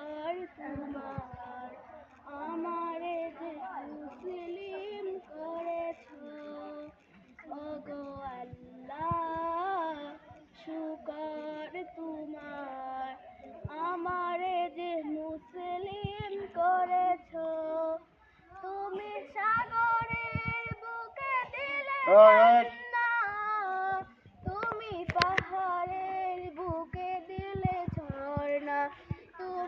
তোমার তোমার আমারে যে মুসলিম করেছ। ওগো আল্লাহ, শুকর তোমার আমারে যে মুসলিম করেছ। তুমি সাগরের বুকে দিলে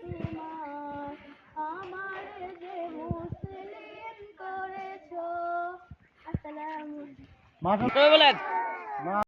তোমার। আমার যে মুসলিম করেছ। আসসালামু মাথা বলেন। মা